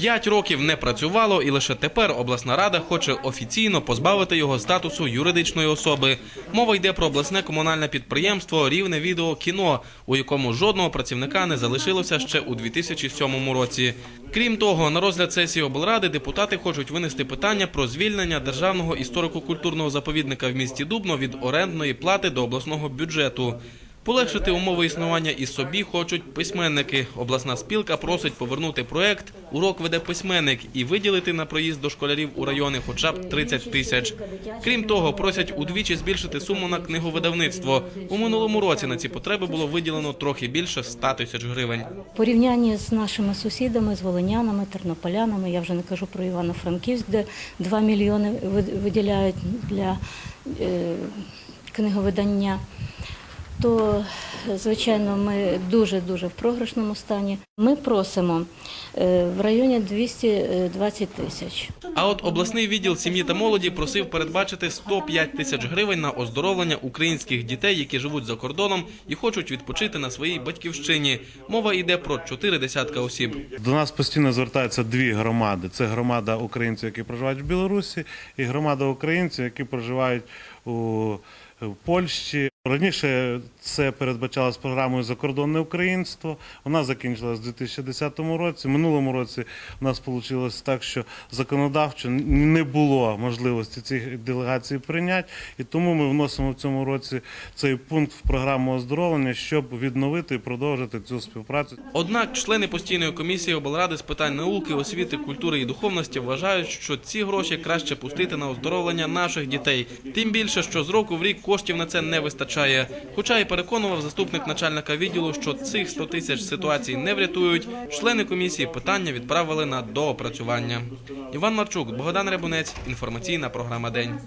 П'ять років не працювало, і лише тепер обласна рада хоче офіційно позбавити його статусу юридичної особи. Мова йде про обласне комунальне підприємство Рівне відео кіно, у якому жодного працівника не залишилося ще у 2007 році. Крім того, на розгляд сесії облради депутати хочуть винести питання про звільнення державного історико-культурного заповідника в місті Дубно від орендної плати до обласного бюджету. Полегшити умови існування і собі хочуть письменники. Обласна спілка просить повернути проект Урок веде письменник і виділити на проїзд до школярів у райони хоча б 30 тисяч. Крім того, просять удвічі збільшити суму на книговидавництво. У минулому році на ці потреби було виділено трохи більше 100 тисяч гривень. В порівнянні з нашими сусідами, з волинянами, тернополянами, я вже не кажу про Івано-Франківськ, де 2 мільйони ви- виділяють для е, книговидання, то, звичайно, ми дуже-дуже в програшному стані. Ми просимо е, в районі 220 тисяч. А от обласний відділ сім'ї та молоді просив передбачити 105 тисяч гривень на оздоровлення українських дітей, які живуть за кордоном і хочуть відпочити на своїй батьківщині. Мова йде про чотири десятка осіб. До нас постійно звертаються дві громади: це громада українців, які проживають в Білорусі, і громада українців, які проживають у Польщі. Раніше це передбачалось програмою закордонне українство. Вона закінчилась у 2010 році. Минулому році у нас вийшло так, що законодавчо не було можливості цих делегацій прийняти, і тому ми вносимо в цьому році цей пункт в програму оздоровлення, щоб відновити і продовжити цю співпрацю. Однак члени постійної комісії облради з питань науки, освіти, культури і духовності вважають, що ці гроші краще пустити на оздоровлення наших дітей. Тим більше, що з року в рік коштів на це не вистачає. Хоча і переконував заступник начальника відділу, що цих 100 тисяч ситуацій не врятують. Члени комісії питання відправили на доопрацювання. Іван Марчук, Богдан Рябунець, інформаційна програма День.